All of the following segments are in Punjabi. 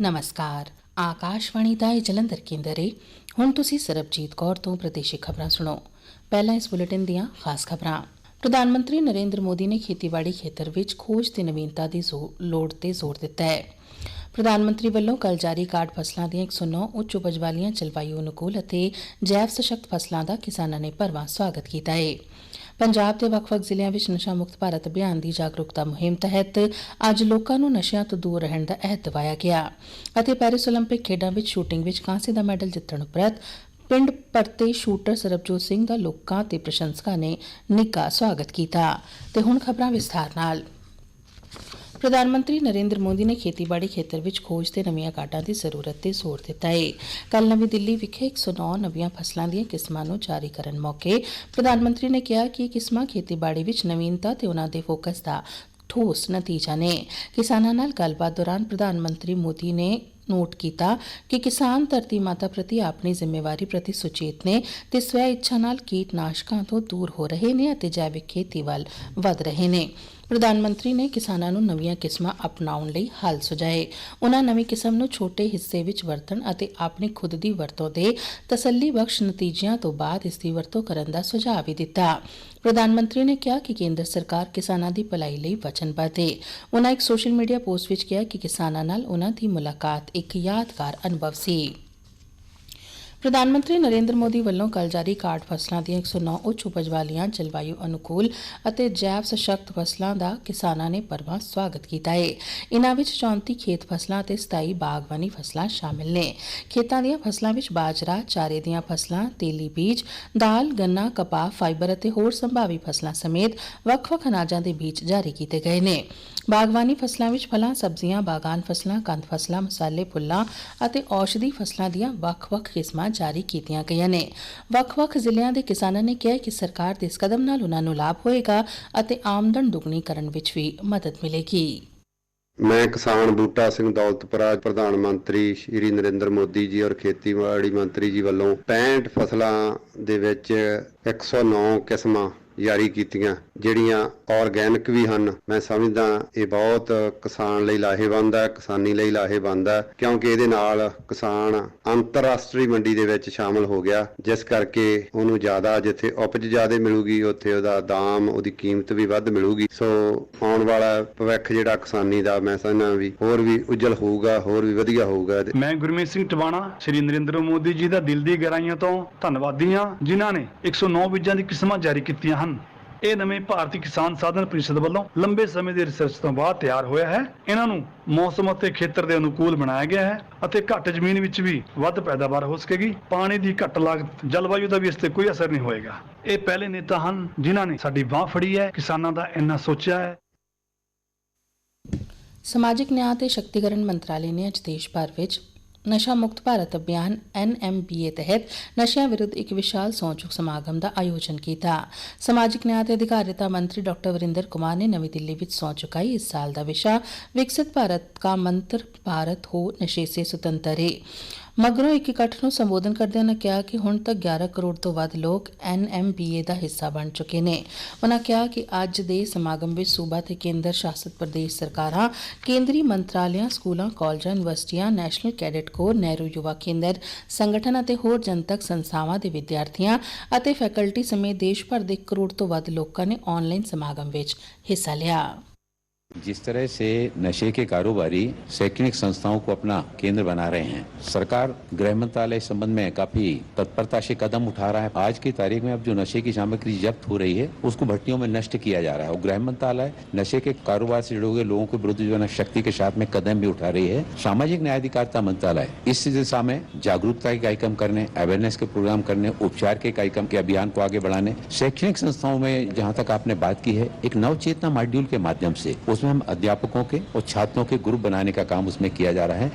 ਨਮਸਕਾਰ। ਆਕਾਸ਼ਵਾਣੀ ਦਾ ਇਹ ਜਲੰਧਰ ਕੇਂਦਰ ਹੈ ਹੁਣ ਤੁਸੀਂ ਸਰਬਜੀਤ ਕੌਰ ਤੋਂ ਪ੍ਰਦੇਸ਼ਿਕ ਖਬਰਾਂ ਸੁਣੋ। ਪਹਿਲਾਂ ਇਸ ਬੁਲੇਟਿਨ ਦੀਆਂ ਖਾਸ ਖਬਰਾਂ। ਪ੍ਰਧਾਨ ਮੰਤਰੀ ਨਰਿੰਦਰ ਮੋਦੀ ਨੇ ਖੇਤੀਬਾੜੀ ਖੇਤਰ ਵਿੱਚ ਖੋਜ ਤੇ ਨਵੀਨਤਾ ਦੀ ਲੋੜ ਤੇ ਜ਼ੋਰ ਦਿੱਤਾ ਹੈ। ਪ੍ਰਧਾਨ ਮੰਤਰੀ ਵੱਲੋਂ ਕੱਲ ਜਾਰੀ ਕਾਰਡ ਫਸਲਾਂ ਦੀਆਂ 109 ਉੱਚ ਉਪਜ ਵਾਲੀਆਂ ਜਲਵਾਯੂ ਅਨੁਕੂਲ ਅਤੇ ਜੈਵ ਸਸ਼ਕਤ ਫਸਲਾਂ ਦਾ ਕਿਸਾਨਾਂ ਨੇ ਭਰਵਾਂ ਸਵਾਗਤ ਕੀਤਾ ਹੈ ਪੰਜਾਬ ਦੇ ਵੱਖ-ਵੱਖ ਜ਼ਿਲ੍ਹਿਆਂ ਵਿੱਚ ਨਸ਼ਾ ਮੁਕਤ ਭਾਰਤ ਅਭਿਆਨ ਦੀ ਜਾਗਰੂਕਤਾ ਮੁਹਿੰਮ ਤਹਿਤ ਅੱਜ ਲੋਕਾਂ ਨੂੰ ਨਸ਼ਿਆਂ ਤੋਂ ਦੂਰ ਰਹਿਣ ਦਾ ਅਹਿਦ ਦਿਵਾਇਆ ਗਿਆ ਅਤੇ ਪੈਰਿਸ 올림픽 ਖੇਡਾਂ ਵਿੱਚ ਸ਼ੂਟਿੰਗ ਵਿੱਚ ਕਾਂਸੇ ਦਾ ਮੈਡਲ ਜਿੱਤਣ ਉਪਰੰਤ ਪਿੰਡ ਪਰਤੇ ਸ਼ੂਟਰ ਸਰਬਜੋਤ ਸਿੰਘ ਦਾ ਲੋਕਾਂ ਤੇ ਪ੍ਰਸ਼ੰਸਕਾਂ ਨੇ ਨਿੱਘਾ ਸਵਾਗਤ ਕੀਤਾ ਤੇ ਹੁਣ ਖਬਰਾਂ ਵਿਸਥਾਰ ਨਾਲ ਪ੍ਰਧਾਨ ਮੰਤਰੀ ਨਰਿੰਦਰ ਮੋਦੀ ਨੇ ਖੇਤੀਬਾੜੀ ਖੇਤਰ ਵਿੱਚ ਖੋਜ ਤੇ ਨਵੀਆਂ ਕਾਢਾਂ ਦੀ ਜ਼ਰੂਰਤ ਤੇ ਜ਼ੋਰ ਦਿੱਤਾ ਹੈ ਕੱਲ ਨਵੀਂ ਦਿੱਲੀ ਵਿਖੇ 109 ਨਵੀਆਂ ਫਸਲਾਂ ਦੀਆਂ ਕਿਸਮਾਂ ਨੂੰ ਜਾਰੀ ਕਰਨ ਮੌਕੇ ਪ੍ਰਧਾਨ ਮੰਤਰੀ ਨੇ ਕਿਹਾ ਕਿ ਕਿਸਮਾਂ ਖੇਤੀਬਾੜੀ ਵਿੱਚ ਨਵੀਨਤਾ ਤੇ ਉਹਨਾਂ ਦੇ ਫੋਕਸ ਦਾ ਠੋਸ ਨਤੀਜਾ ਨੇ। ਕਿਸਾਨਾਂ ਨਾਲ ਗੱਲਬਾਤ ਦੌਰਾਨ ਪ੍ਰਧਾਨ ਮੰਤਰੀ ਮੋਦੀ ਨੇ ਨੋਟ ਕੀਤਾ ਕਿ ਕਿਸਾਨ ਧਰਤੀ ਮਾਤਾ ਪ੍ਰਤੀ ਆਪਣੀ ਜ਼ਿੰਮੇਵਾਰੀ ਪ੍ਰਤੀ ਸੁਚੇਤ ਨੇ ਤੇ ਸਵੈ ਇੱਛਾ ਨਾਲ ਕੀਟਨਾਸ਼ਕਾਂ ਤੋਂ ਦੂਰ ਹੋ ਰਹੇ ਨੇ ਅਤੇ ਜੈਵਿਕ ਖੇਤੀ ਵੱਲ ਵਧ ਰਹੇ ਨੇ। ਪ੍ਰਧਾਨ ਮੰਤਰੀ ਨੇ ਕਿਸਾਨਾਂ ਨੂੰ ਨਵੀਆਂ ਕਿਸਮਾਂ ਅਪਣਾਉਣ ਲਈ ਹੱਲ ਸੁਝਾਏ। ਉਹਨਾਂ ਨਵੀਂ ਕਿਸਮ ਨੂੰ ਛੋਟੇ ਹਿੱਸੇ ਵਿੱਚ ਵਰਤਣ ਅਤੇ ਆਪਣੀ ਖੁਦ ਦੀ ਵਰਤੋਂ ਦੇ ਤਸੱਲੀ ਬਖਸ਼ ਨਤੀਜਿਆਂ ਤੋਂ ਬਾਅਦ ਇਸ ਦੀ ਵਰਤੋਂ ਕਰਨ ਦਾ ਸੁਝਾਅ ਵੀ ਦਿੱਤਾ। ਪ੍ਰਧਾਨ ਮੰਤਰੀ ਨੇ ਕਿਹਾ ਕਿ ਕੇਂਦਰ ਸਰਕਾਰ ਕਿਸਾਨਾਂ ਦੀ ਭਲਾਈ ਲਈ ਵਚਨਬੱਧ ਹੈ ਉਹਨਾਂ ਇੱਕ ਸੋਸ਼ਲ ਮੀਡੀਆ ਪੋਸਟ ਵਿੱਚ ਕਿਹਾ ਕਿ ਕਿਸਾਨਾਂ ਨਾਲ ਉਹਨਾਂ ਦੀ ਮੁਲਾਕਾਤ ਇੱਕ ਯਾਦਗਾਰ ਅਨੁਭਵ ਸੀ। ਪ੍ਰਧਾਨ ਮੰਤਰੀ ਨਰਿੰਦਰ ਮੋਦੀ ਵੱਲੋਂ ਕੱਲ ਜਾਰੀ ਕਾਰਡ ਫਸਲਾਂ ਦੀਆਂ 109 ਉੱਚ ਉਪਜ ਵਾਲੀਆਂ ਜਲਵਾਯੂ ਅਨੁਕੂਲ ਅਤੇ ਜੈਵ ਸਸ਼ਕਤ ਫਸਲਾਂ ਦਾ ਕਿਸਾਨਾਂ ਨੇ ਭਰਵਾਂ ਸਵਾਗਤ ਕੀਤਾ ਹੈ ਇਨ੍ਹਾਂ ਵਿੱਚ 34 ਖੇਤ ਫਸਲਾਂ ਅਤੇ 27 ਬਾਗਬਾਨੀ ਫਸਲਾਂ ਸ਼ਾਮਿਲ ਨੇ। ਖੇਤਾਂ ਦੀਆਂ ਫਸਲਾਂ ਵਿੱਚ ਬਾਜਰਾ, ਚਾਰੇ ਦੀਆਂ ਫਸਲਾਂ, ਤੇਲੀ ਬੀਜ, ਦਾਲ, ਗੰਨਾ, ਕਪਾਹ, ਫਾਈਬਰ ਅਤੇ ਹੋਰ ਸੰਭਾਵੀ ਫਸਲਾਂ ਸਮੇਤ ਵੱਖ-ਵੱਖ ਅਨਾਜਾਂ ਦੇ ਬੀਜ ਜਾਰੀ ਕੀਤੇ ਗਏ ਨੇ। ਬਾਗਬਾਨੀ ਫਸਲਾਂ ਵਿੱਚ ਫਲਾਂ, ਸਬਜ਼ੀਆਂ, ਬਾਗਾਨ ਫਸਲਾਂ, ਕੰਦ ਫਸਲਾਂ, ਮਸਾਲੇ, ਫੁੱਲਾਂ ਅਤੇ ਔਸ਼ਧੀ ਫਸਲਾਂ ਦੀਆਂ ਵੱਖ-ਵੱਖ ਕਿਸਮਾਂ ਜਾਰੀ ਕੀਤੀਆਂ ਗਈਆਂ ਨੇ। ਵੱਖ-ਵੱਖ ਜ਼ਿਲ੍ਹਿਆਂ ਦੇ ਕਿਸਾਨਾਂ ਨੇ ਕਿਹਾ ਕਿ ਸਰਕਾਰ ਦੇ ਇਸ ਕਦਮ ਨਾਲ ਉਹਨਾਂ ਨੂੰ ਲਾਭ ਹੋਏਗਾ ਅਤੇ ਆਮਦਨ ਦੁੱਗਣੀ ਕਰਨ ਵਿੱਚ ਵੀ ਮਦਦ ਮਿਲੇਗੀ। ਮੈਂ ਕਿਸਾਨ ਬੂਟਾ ਸਿੰਘ ਦੌਲਤਪੁਰਾ, ਪ੍ਰਧਾਨ ਮੰਤਰੀ ਸ਼੍ਰੀ ਨਰਿੰਦਰ ਮੋਦੀ ਜੀ ਔਰ ਖੇਤੀਬਾੜੀ ਮੰਤਰੀ ਜੀ ਵੱਲੋਂ 65 ਫਸਲਾਂ ਦੇ ਵਿੱਚ 109 ਕਿਸਮਾਂ ਜਾਰੀ ਕੀਤੀਆਂ, ਜਿਹੜੀਆਂ ਆਰਗੈਨਿਕ ਵੀ ਹਨ। ਮੈਂ ਸਮਝਦਾ ਇਹ ਬਹੁਤ ਕਿਸਾਨ ਲਈ ਲਾਹੇਵੰਦ ਹੈ, ਕਿਸਾਨੀ ਲਈ ਲਾਹੇਵੰਦ ਹੈ, ਕਿਉਂਕਿ ਇਹਦੇ ਨਾਲ ਕਿਸਾਨ ਅੰਤਰਰਾਸ਼ਟਰੀ ਮੰਡੀ ਦੇ ਵਿੱਚ ਸ਼ਾਮਲ ਹੋ ਗਿਆ, ਜਿਸ ਕਰਕੇ ਉਹਨੂੰ ਜ਼ਿਆਦਾ ਜਿੱਥੇ ਉਪਜ ਜ਼ਿਆਦਾ ਮਿਲੂਗੀ, ਉੱਥੇ ਉਹਦਾ ਦਾਮ, ਉਹਦੀ ਕੀਮਤ ਵੀ ਵੱਧ ਮਿਲੂਗੀ। ਸੋ ਆਉਣ ਵਾਲਾ ਭਵਿੱਖ ਜਿਹੜਾ ਕਿਸਾਨੀ ਦਾ, ਮੈਂ ਸਮਝਦਾ ਵੀ ਹੋਰ ਵੀ ਉਜਲ ਹੋਊਗਾ, ਹੋਰ ਵੀ ਵਧੀਆ ਹੋਊਗਾ। ਮੈਂ ਗੁਰਮੀਤ ਸਿੰਘ ਟਵਾਣਾ, ਸ਼੍ਰੀ ਨਰਿੰਦਰ ਮੋਦੀ ਜੀ ਦਾ ਦਿਲ ਦੀ ਗਹਿਰਾਈਆਂ ਤੋਂ ਧੰਨਵਾਦੀ ਹਾਂ, ਜਿਨ੍ਹਾਂ ਨੇ 109 ਬੀਜਾਂ ਦੀ ਕਿਸਮਾਂ ਜਾਰੀ ਕੀਤੀਆਂ ਹਨ। ਇਹ ਨਵੇਂ ਭਾਰਤੀ ਕਿਸਾਨ ਸਾਧਨ ਪ੍ਰੀਸ਼ਦ ਵੱਲੋਂ ਲੰਬੇ ਸਮੇਂ ਦੀ ਰਿਸਰਚ ਤੋਂ ਬਾਅਦ ਤਿਆਰ ਹੋਇਆ ਹੈ। ਇਹਨਾਂ ਨੂੰ ਮੌਸਮ ਅਤੇ ਖੇਤਰ ਦੇ ਅਨੁਕੂਲ ਬਣਾਇਆ ਗਿਆ ਹੈ ਅਤੇ ਘੱਟ ਜ਼ਮੀਨ ਵਿੱਚ ਵੀ ਵੱਧ ਪੈਦਾਵਾਰ ਹੋ ਸਕੇਗੀ। ਪਾਣੀ ਦੀ ਘੱਟ ਲਾਗਤ, ਜਲਵਾਯੂ ਦਾ ਵੀ ਇਸ ਤੇ ਕੋਈ ਅਸਰ ਨਹੀਂ ਹੋਏਗਾ। ਇਹ ਪਹਿਲੇ ਨੇਤਾ ਹਨ ਜਿਨ੍ਹਾਂ ਨੇ ਸਾਡੀ ਬਾਹ ਫੜੀ ਹੈ। ਕਿਸਾਨਾਂ ਦਾ ਇੰਨਾ ਸੋਚਿਆ ਹੈ। ਸਮਾਜਿਕ ਨਿਆਂ ਤੇ ਸ਼ਕਤੀਕਰਨ ਮੰਤਰਾਲੇ ਨੇ ਅੱਜ ਦੇਸ਼ ਭਰ ਵਿੱਚ ਨਸ਼ਾ ਮੁਕਤ ਭਾਰਤ ਅਭਿਆਨ ਐਨਐਮਬੀਏ ਤਹਿਤ ਨਸ਼ਿਆਂ ਵਿਰੁੱਧ ਇੱਕ ਵਿਸ਼ਾਲ ਸੌਂਚੁਕ ਸਮਾਗਮ ਦਾ ਆਯੋਜਨ ਕੀਤਾ। ਸਮਾਜਿਕ ਨਿਆਂ ਤੇ ਅਧਿਕਾਰਿਤਾ ਮੰਤਰੀ ਡਾਕਟਰ ਵਰਿੰਦਰ ਕੁਮਾਰ ਨੇ ਨਵੀਂ ਦਿੱਲੀ ਵਿੱਚ ਸਹੁੰ ਚੁਕਾਈ। ਇਸ ਸਾਲ ਦਾ ਵਿਸ਼ਾ ਵਿਕਸਿਤ ਭਾਰਤ ਕਾ ਮੰਤਰ ਭਾਰਤ ਹੋ ਨਸ਼ੇ ਸੇ ਸੁਤੰਤਰ। ਹੈ ਮਗਰੋਂ ਇੱਕ ਇਕੱਠ ਨੂੰ ਸੰਬੋਧਨ ਕਰਦਿਆਂ ਉਨ੍ਹਾਂ ਕਿਹਾ ਕਿ ਹੁਣ ਤੱਕ 11 ਕਰੋੜ ਤੋਂ ਵੱਧ ਲੋਕ ਐਨਐਮਬੀਏ ਦਾ ਹਿੱਸਾ ਬਣ ਚੁੱਕੇ ਨੇ। ਉਨ੍ਹਾਂ ਕਿਹਾ ਕਿ ਅੱਜ ਦੇ ਸਮਾਗਮ ਵਿੱਚ ਸੂਬਾ ਤੇ ਕੇਂਦਰ ਸ਼ਾਸਿਤ ਪ੍ਰਦੇਸ਼ ਸਰਕਾਰਾਂ, ਕੇਂਦਰੀ ਮੰਤਰਾਲਿਆਂ, ਸਕੂਲਾਂ, ਕਾਲਜਾਂ, ਯੂਨੀਵਰਸਿਟੀਆਂ, national cadet corps, Nehru Yuva Kendra, ਸੰਗਠਨ ਅਤੇ ਹੋਰ ਜਨਤਕ ਸੰਸਥਾਵਾਂ ਦੇ ਵਿਦਿਆਰਥੀਆਂ ਅਤੇ ਫੈਕਲਟੀ ਸਮੇਤ ਦੇਸ਼ ਭਰ ਦੇ ਕਰੋੜ ਤੋਂ ਵੱਧ ਲੋਕਾਂ ਨੇ ਆਨਲਾਈਨ ਸਮਾਗਮ ਵਿੱਚ ਹਿੱਸਾ ਲਿਆ। जिस तरह से नशे के कारोबारी शैक्षणिक संस्थाओं को अपना केंद्र बना रहे हैं, सरकार गृह मंत्रालय संबंध में काफ़ी तत्परता से कदम उठा रहा है। आज की तारीख में अब जो नशे की सामग्री जब्त हो रही है, उसको भट्टियों में नष्ट किया जा रहा है। और गृह मंत्रालय नशे के कारोबार से जुड़े हुए लोगों के विरुद्ध जो शक्ति के साथ में कदम भी उठा रही है। सामाजिक न्याय अधिकारिता मंत्रालय इस दिशा में जागरूकता के कार्यक्रम करने अवेयरनेस के प्रोग्राम करने, उपचार के कार्यक्रम के अभियान को आगे बढ़ाने, शैक्षणिक संस्थाओं में जहाँ तक आपने बात की है, एक नवचेतना मॉड्यूल के माध्यम से उसमें हम अध्यापकों के और छात्रों के ग्रुप बनाने का काम उसमें किया जा रहा है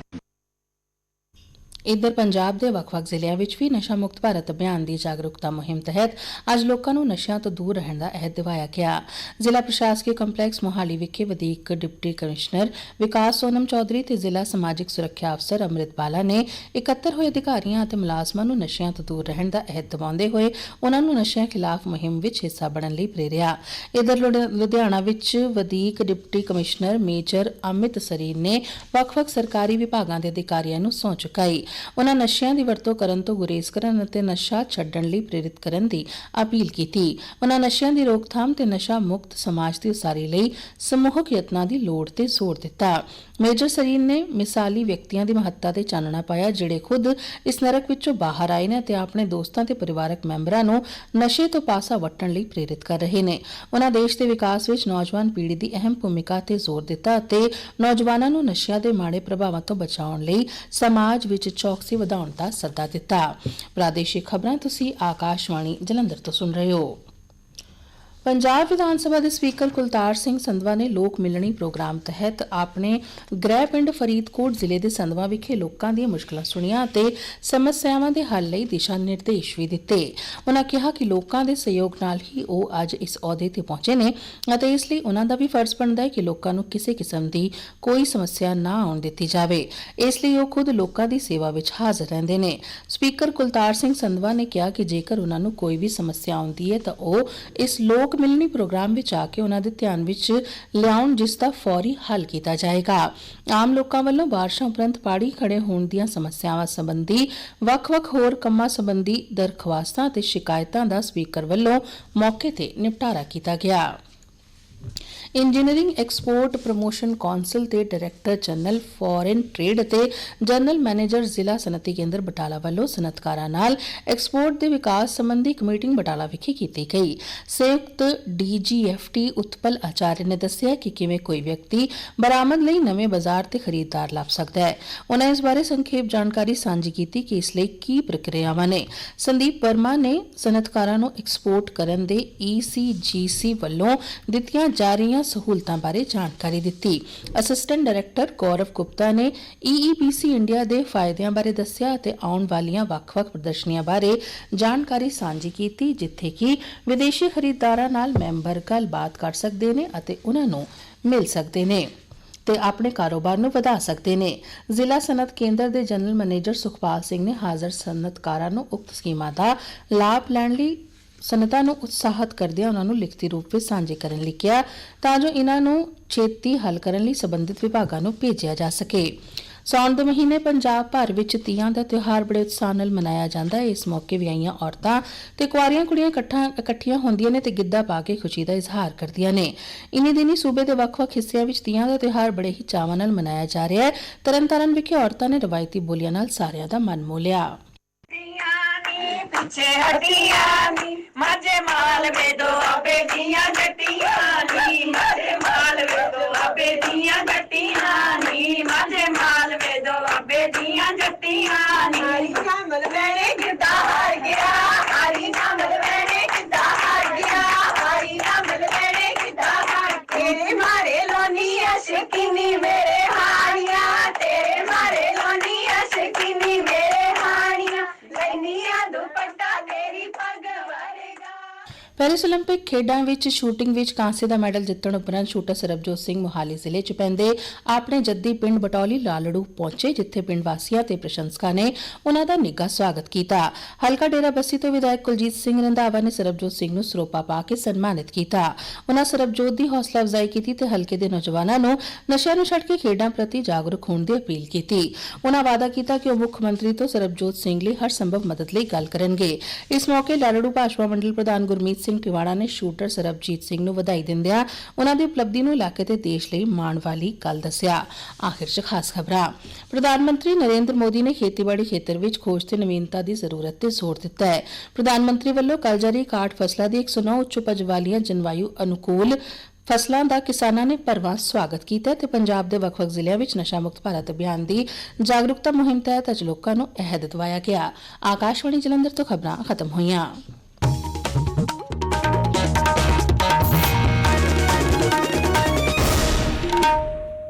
ਇੱਧਰ ਪੰਜਾਬ ਦੇ ਵੱਖ-ਵੱਖ ਜ਼ਿਲ੍ਹਿਆਂ ਵਿੱਚ ਵੀ ਨਸ਼ਾ ਮੁਕਤ ਭਾਰਤ ਅਭਿਆਨ ਦੀ ਜਾਗਰੂਕਤਾ ਮੁਹਿੰਮ ਤਹਿਤ ਅੱਜ ਲੋਕਾਂ ਨੂੰ ਨਸ਼ਿਆਂ ਤੋਂ ਦੂਰ ਰਹਿਣ ਦਾ ਅਹਿਦ ਦਿਵਾਇਆ ਗਿਆ। ਜ਼ਿਲ੍ਹਾ ਪ੍ਰਸ਼ਾਸਕੀ ਕੰਪਲੈਕਸ ਮੋਹਾਲੀ ਵਿਖੇ ਵਧੀਕ ਡਿਪਟੀ ਕਮਿਸ਼ਨਰ ਵਿਕਾਸ ਸੋਨਮ ਚੌਧਰੀ ਤੇ ਜ਼ਿਲ੍ਹਾ ਸਮਾਜਿਕ ਸੁਰੱਖਿਆ ਅਫਸਰ ਅੰਮ੍ਰਿਤ ਬਾਲਾ ਨੇ ਇਕੱਤਰ ਹੋਏ ਅਧਿਕਾਰੀਆਂ ਅਤੇ ਮੁਲਾਜ਼ਮਾਂ ਨੂੰ ਨਸ਼ਿਆਂ ਤੋਂ ਦੂਰ ਰਹਿਣ ਦਾ ਅਹਿਦ ਦਿਵਾਉਂਦੇ ਹੋਏ ਉਹਨਾਂ ਨੂੰ ਨਸ਼ਿਆਂ ਖਿਲਾਫ ਮੁਹਿੰਮ ਵਿੱਚ ਹਿੱਸਾ ਬਣਨ ਲਈ ਪ੍ਰੇਰਿਆ। ਇਧਰ ਲੁਧਿਆਣਾ ਵਿੱਚ ਵਧੀਕ deputy commissioner major Amit Sareen ਨੇ ਵੱਖ-ਵੱਖ ਸਰਕਾਰੀ ਵਿਭਾਗਾਂ ਦੇ ਅਧਿਕਾਰੀਆਂ ਨੂੰ ਸਹੁੰ ਚੁਕਾਈ। ਉਹਨਾਂ ਨਸ਼ਿਆਂ ਦੀ ਵਰਤੋਂ ਕਰਨ ਤੋਂ ਗੁਰੇਜ਼ ਕਰਨ ਅਤੇ ਨਸ਼ਾ ਛੱਡਣ ਲਈ ਪ੍ਰੇਰਿਤ ਕਰਨ ਦੀ ਅਪੀਲ ਕੀਤੀ। ਉਹਨਾਂ ਨਸ਼ਿਆਂ ਦੀ ਰੋਕਥਾਮ ਤੇ ਨਸ਼ਾ ਮੁਕਤ ਸਮਾਜ ਦੀ ਉਸਾਰੀ ਲਈ ਸਮੂਹਕ ਯਤਨਾਂ ਦੀ ਲੋੜ ਤੇ ਜ਼ੋਰ ਦਿੱਤਾ। ਮੇਜਰ ਸਰੀਨ ਨੇ ਮਿਸਾਲੀ ਵਿਅਕਤੀਆਂ ਦੀ ਮਹੱਤਤਾ ਤੇ ਚਾਨਣਾ ਪਾਇਆ, ਜਿਹੜੇ ਖੁਦ ਇਸ ਨਰਕ ਵਿੱਚੋਂ ਬਾਹਰ ਆਏ ਨੇ ਤੇ ਆਪਣੇ ਦੋਸਤਾਂ ਤੇ ਪਰਿਵਾਰਕ ਮੈਂਬਰਾਂ ਨੂੰ ਨਸ਼ੇ ਤੋਂ ਪਾਸਾ ਵੱਟਣ ਲਈ ਪ੍ਰੇਰਿਤ ਕਰ ਰਹੇ ਨੇ। ਉਹਨਾਂ ਦੇਸ਼ ਦੇ ਵਿਕਾਸ ਵਿੱਚ ਨੌਜਵਾਨ ਪੀੜ੍ਹੀ ਦੀ ਅਹਿਮ ਭੂਮਿਕਾ ਤੇ ਜ਼ੋਰ ਦਿੱਤਾ ਅਤੇ ਨੌਜਵਾਨਾਂ ਨੂੰ ਨਸ਼ਿਆਂ ਦੇ ਮਾੜੇ ਪ੍ਰਭਾਵਾਂ ਤੋਂ ਬਚਾਉਣ ਲਈ ਸਮਾਜ ਵਿੱਚ ਚੌਕਸੀ ਵਧਾਉਣ ਦਾ ਸੱਦਾ ਦਿੱਤਾ। ਪ੍ਰਾਦੇਸ਼ਿਕ ਖਬਰਾਂ ਤੁਸੀਂ ਆਕਾਸ਼ਵਾਣੀ ਜਲੰਧਰ ਤੋਂ ਸੁਣ ਰਹੇ ਹੋ। ਪੰਜਾਬ ਵਿਧਾਨ ਸਭਾ ਦੇ ਸਪੀਕਰ ਕੁਲਤਾਰ ਸਿੰਘ ਸੰਧਵਾ ਨੇ ਲੋਕ ਮਿਲਣੀ ਪ੍ਰੋਗਰਾਮ ਤਹਿਤ ਆਪਣੇ ਗ੍ਰਹਿ ਪਿੰਡ ਫਰੀਦਕੋਟ ਜ਼ਿਲ੍ਹੇ ਦੇ ਸੰਧਵਾ ਵਿਖੇ ਲੋਕਾਂ ਦੀਆਂ ਮੁਸ਼ਕਲਾਂ ਸੁਣੀਆਂ ਅਤੇ ਸਮੱਸਿਆਵਾਂ ਦੇ ਹੱਲ ਲਈ ਦਿਸ਼ਾ ਨਿਰਦੇਸ਼ ਵੀ ਦਿੱਤੇ। ਉਹਨਾਂ ਕਿਹਾ ਕਿ ਲੋਕਾਂ ਦੇ ਸਹਿਯੋਗ ਨਾਲ ਹੀ ਉਹ ਅੱਜ ਇਸ ਅਹੁਦੇ ਤੇ ਪਹੁੰਚੇ ਨੇ ਅਤੇ ਇਸ ਲਈ ਉਹਨਾਂ ਦਾ ਵੀ ਫਰਜ਼ ਬਣਦਾ ਹੈ ਕਿ ਲੋਕਾਂ ਨੂੰ ਕਿਸੇ ਕਿਸਮ ਦੀ ਕੋਈ ਸਮੱਸਿਆ ਨਾ ਆਉਣ ਦਿੱਤੀ ਜਾਵੇ। ਇਸ ਲਈ ਉਹ ਖੁਦ ਲੋਕਾਂ ਦੀ ਸੇਵਾ ਵਿੱਚ ਹਾਜ਼ਰ ਰਹਿੰਦੇ ਨੇ। ਸਪੀਕਰ ਕੁਲਤਾਰ ਸਿੰਘ ਸੰਧਵਾ ਨੇ ਕਿਹਾ ਕਿ ਜੇਕਰ ਉਹਨਾਂ ਨੂੰ ਕੋਈ ਵੀ ਸਮੱਸਿਆ ਆਉਂਦੀ ਹੈ ਤਾਂ ਉਹ ਇਸ ਲੋਕ ਮਿਲਣੀ ਪ੍ਰੋਗਰਾਮ ਵਿੱਚ ਆ ਕੇ ਉਹਨਾਂ ਦੇ ਧਿਆਨ ਵਿੱਚ ਲਿਆਉਣ, ਜਿਸ ਦਾ ਫੌਰੀ ਹੱਲ ਕੀਤਾ ਜਾਏਗਾ। ਆਮ ਲੋਕਾਂ ਵੱਲੋਂ ਬਾਰਿਸ਼ਾਂ ਉਪਰੰਤ ਪਾੜੀ ਖੜੇ ਹੋਣ ਦੀਆਂ ਸਮੱਸਿਆਵਾਂ ਸੰਬੰਧੀ ਵੱਖ-ਵੱਖ ਹੋਰ ਕੰਮਾਂ ਸੰਬੰਧੀ ਦਰਖਾਸਤਾਂ ਅਤੇ ਸ਼ਿਕਾਇਤਾਂ ਦਾ ਸਪੀਕਰ ਵੱਲੋਂ ਮੌਕੇ ਤੇ ਨਿਪਟਾਰਾ ਕੀਤਾ ਗਿਆ। ਇੰਜੀਨੀਅਰਿੰਗ ਐਕਸਪੋਰਟ ਪ੍ਰੋਮੋਸ਼ਨ ਕੌਂਸਲ ਦੇ ਡਾਇਰੈਕਟਰ ਜਨਰਲ ਫੋਰਨ ਟ੍ਰੇਡ ਅਤੇ ਜਨਰਲ ਮੈਨੇਜਰ ਜ਼ਿਲ੍ਹਾ ਸਨਅਤੀ ਕੇਂਦਰ ਬਟਾਲਾ ਵੱਲੋਂ ਸਨਅਤਕਾਰਾਂ ਨਾਲ ਐਕਸਪੋਰਟ ਦੇ ਵਿਕਾਸ ਸੰਬੰਧੀ ਇੱਕ ਮੀਟਿੰਗ ਬਟਾਲਾ ਵਿਖੇ ਕੀਤੀ ਗਈ। ਸੰਯੁਕਤ ਡੀਜੀਐਫਟੀ ਉਤਪਲ ਆਚਾਰਿਆ ਨੇ ਦੱਸਿਆ ਕਿ ਕਿਵੇਂ ਕੋਈ ਵਿਅਕਤੀ ਬਰਾਮਦ ਲਈ ਨਵੇਂ ਬਾਜ਼ਾਰ ਤੇ ਖਰੀਦਦਾਰ ਲੱਭ ਸਕਦਾ ਹੈ। ਉਹਨਾਂ ਇਸ ਬਾਰੇ ਸੰਖੇਪ ਜਾਣਕਾਰੀ ਸਾਂਝੀ ਕੀਤੀ ਕਿ ਇਸ ਲਈ ਕੀ ਪ੍ਰਕਿਰਿਆਵਾਂ ਨੇ। ਸੰਦੀਪ ਵਰਮਾ ਨੇ ਸਨਅਤਕਾਰਾਂ ਨੂੰ ਐਕਸਪੋਰਟ ਕਰਨ ਦੇ ਈਸੀਜੀਸੀ ਵੱਲੋਂ ਦਿੱਤੀਆਂ ਜਾ ਰਹੀਆਂ ਸਹੂਲਤਾਂ ਬਾਰੇ ਜਾਣਕਾਰੀ ਦਿੱਤੀ। ਅਸਿਸਟੈਂਟ ਡਾਇਰੈਕਟਰ ਗੌਰਵ ਗੁਪਤਾ ਨੇ ਈਈਪੀਸੀ ਇੰਡੀਆ ਦੇ ਫਾਇਦਿਆਂ ਬਾਰੇ ਦੱਸਿਆ ਅਤੇ ਆਉਣ ਵਾਲੀਆਂ ਵੱਖ-ਵੱਖ ਪ੍ਰਦਰਸ਼ਨੀਆਂ ਬਾਰੇ ਜਾਣਕਾਰੀ ਸਾਂਝੀ ਕੀਤੀ, ਜਿੱਥੇ ਕਿ ਵਿਦੇਸ਼ੀ ਖਰੀਦਦਾਰਾਂ ਨਾਲ ਮੈਂਬਰ ਗੱਲਬਾਤ ਕਰ ਸਕਦੇ ਨੇ ਅਤੇ ਉਹਨਾਂ ਨੂੰ ਮਿਲ ਸਕਦੇ ਨੇ ਤੇ ਆਪਣੇ ਕਾਰੋਬਾਰ ਨੂੰ ਵਧਾ ਸਕਦੇ ਨੇ। ਜ਼ਿਲ੍ਹਾ ਸਨਅਤ ਕੇਂਦਰ ਦੇ ਜਨਰਲ ਮੈਨੇਜਰ ਸੁਖਪਾਲ ਸਿੰਘ ਨੇ ਹਾਜ਼ਰ ਸਨਅਤਕਾਰਾਂ ਨੂੰ ਉਕਤ ਸਕੀਮਾਂ ਦਾ ਲਾਭ ਲੈਣ ਲਈ ਸਨਅਤਾਂ ਨੂੰ ਉਤਸ਼ਾਹਤ ਕਰਦਿਆਂ ਉਹਨਾਂ ਨੂੰ ਲਿਖਤੀ ਰੂਪ ਵਿੱਚ ਸਾਂਝੇ ਕਰਨ ਲਈ ਕਿਹਾ, ਤਾਂ ਜੋ ਇਹਨਾਂ ਨੂੰ ਛੇਤੀ ਹੱਲ ਕਰਨ ਲਈ ਸੰਬੰਧਿਤ ਵਿਭਾਗਾਂ ਨੂੰ ਭੇਜਿਆ ਜਾ ਸਕੇ। ਸਾਉਣ ਦੇ ਮਹੀਨੇ ਪੰਜਾਬ ਭਰ ਵਿੱਚ ਤੀਆਂ ਦਾ ਤਿਉਹਾਰ ਬੜੇ ਉਤਸ਼ਾਹ ਨਾਲ ਮਨਾਇਆ ਜਾਂਦਾ ਹੈ। ਇਸ ਮੌਕੇ ਵਿਆਹੀਆਂ ਔਰਤਾਂ ਤੇ ਕੁਆਰੀਆਂ, ਕੁੜੀਆਂ ਇਕੱਠਾ ਇਕੱਠੀਆਂ ਹੁੰਦੀਆਂ ਨੇ ਤੇ ਗਿੱਧਾ ਪਾ ਕੇ ਖੁਸ਼ੀ ਦਾ ਇਜ਼ਹਾਰ ਕਰਦੀਆਂ ਨੇ। ਇਨੀ ਦਿਨੀ ਸੂਬੇ ਦੇ ਵੱਖ-ਵੱਖ ਹਿੱਸਿਆਂ ਵਿੱਚ ਤੀਆਂ ਦਾ ਤਿਉਹਾਰ ਬੜੇ ਹੀ ਚਾਵਾਂ ਨਾਲ ਮਨਾਇਆ ਜਾ ਰਿਹਾ ਹੈ। ਤਰਨਤਾਰਨ ਵਿਖੇ ਔਰਤਾਂ ਨੇ ਰਵਾਇਤੀ ਬੋਲੀਆਂ ਨਾਲ ਸਾਰਿਆਂ ਦਾ ਮਨ ਮੋਹ ਲਿਆ। ਪਿੱਛੇ ਹੱਡੀਆਂ ਨੀ, ਮਾਝੇ ਮਾਲਵੇ ਦੋ ਆਪੇ ਦੀਆਂ ਜੱਟੀਆਂ ਨੀ, ਮਾਝੇ ਮਾਲਵੇ ਦੋ ਆਪੇ ਦੀਆਂ ਜੱਟੀਆਂ ਪੈਰਿਸ 올림픽 ਖੇਡਾਂ ਵਿੱਚ ਸ਼ੂਟਿੰਗ ਵਿੱਚ ਕਾਂਸੇ ਦਾ ਮੈਡਲ ਜਿੱਤਣ ਉਪਰੰਤ ਸ਼ੂਟਰ ਸਰਬਜੋਤ ਸਿੰਘ ਮੋਹਾਲੀ ਜ਼ਿਲ੍ਹੇ 'ਚ ਪੈਂਦੇ ਆਪਣੇ ਜੱਦੀ ਪਿੰਡ ਬਟੌਲੀ ਲਾਲੜੂ ਪਹੁੰਚੇ ਜਿੱਥੇ ਪਿੰਡ ਵਾਸੀਆਂ ਤੇ ਪ੍ਰਸ਼ੰਸਕਾਂ ਨੇ ਉਹਨਾਂ ਦਾ ਨਿੱਘਾ ਸਵਾਗਤ ਕੀਤਾ ਹਲਕਾ ਡੇਰਾ ਬੱਸੀ ਤੋਂ ਵਿਧਾਇਕ ਕੁਲਜੀਤ ਸਿੰਘ ਰੰਧਾਵਾ ਨੇ ਸਰਬਜੋਤ ਸਿੰਘ ਨੂੰ ਸਰੋਪਾ ਪਾ ਕੇ ਸਨਮਾਨਿਤ ਕੀਤਾ ਉਹਨਾਂ ਸਰਬਜੋਤ ਦੀ ਹੌਸਲਾ ਅਫਜ਼ਾਈ ਕੀਤੀ ਤੇ ਹਲਕੇ ਦੇ ਨੌਜਵਾਨਾਂ ਨੂੰ ਨਸ਼ਿਆਂ ਨੂੰ ਛੱਡ ਕੇ ਖੇਡਾਂ ਪ੍ਰਤੀ ਜਾਗਰੂਕ ਹੋਣ ਦੀ ਅਪੀਲ ਕੀਤੀ ਉਹਨਾਂ ਵਾਅਦਾ ਕੀਤਾ ਕਿ ਉਹ ਮੁੱਖ ਮੰਤਰੀ ਤੋਂ ਸਰਬਜੋਤ ਸਿੰਘ ਲਈ ਹਰ ਸੰਭਵ ਮਦਦ ਲਈ ਗੱਲ ਕਰਨਗੇ ਇਸ ਮੌਕੇ ਲਾਲੜੂ ਭਾਜਪਾ ਮੰਡਲ ਪ੍ਰਧਾਨ ਗੁਰਮੀਤ ਸਿੰਘ ਟਿਵਾੜਾ ਨੇ ਸ਼ੂਟਰ ਸਰਬਜੀਤ ਸਿੰਘ ਨੂੰ ਵਧਾਈ ਦਿੰਦਿਆਂ ਉਹਨਾਂ ਦੀ ਉਪਲਬਧੀ ਨੂੰ ਇਲਾਕੇ ਤੇ ਦੇਸ਼ ਲਈ ਮਾਣ ਵਾਲੀ ਗੱਲ ਦੱਸਿਆ। ਆਖਿਰ 'ਚ ਖਾਸ ਖਬਰਾਂ। ਪ੍ਰਧਾਨ ਮੰਤਰੀ ਨਰਿੰਦਰ ਮੋਦੀ ਨੇ ਖੇਤੀਬਾੜੀ ਖੇਤਰ ਵਿੱਚ ਖੋਜ ਤੇ ਨਵੀਨਤਾ ਦੀ ਜ਼ਰੂਰਤ ਤੇ ਜ਼ੋਰ ਦਿੱਤਾ ਹੈ। ਪ੍ਰਧਾਨ ਮੰਤਰੀ ਵੱਲੋਂ ਕੱਲ ਜਾਰੀ ਕਾਟ ਫਸਲਾਂ ਦੀ 109 ਉੱਚ ਉਪਜ ਵਾਲੀਆਂ ਜਲਵਾਯੂ ਅਨੁਕੂਲ ਫਸਲਾਂ ਦਾ ਕਿਸਾਨਾਂ ਨੇ ਭਰਵਾਂ ਸਵਾਗਤ ਕੀਤਾ ਤੇ ਪੰਜਾਬ ਦੇ ਵੱਖ-ਵੱਖ ਜ਼ਿਲ੍ਹਿਆਂ ਵਿੱਚ ਨਸ਼ਾ ਮੁਕਤ ਭਾਰਤ ਅਭਿਆਨ ਦੀ ਜਾਗਰੂਕਤਾ ਮੁਹਿੰਮ ਤਹਿਤ ਅੱਜ ਲੋਕਾਂ ਨੂੰ ਅਹਿਦ ਦਵਾਇਆ ਗਿਆ। ਆਕਾਸ਼ਵਾਣੀ ਜਲੰਧਰ ਤੋਂ ਖਬਰਾਂ ਖਤਮ ਹੋਈਆਂ।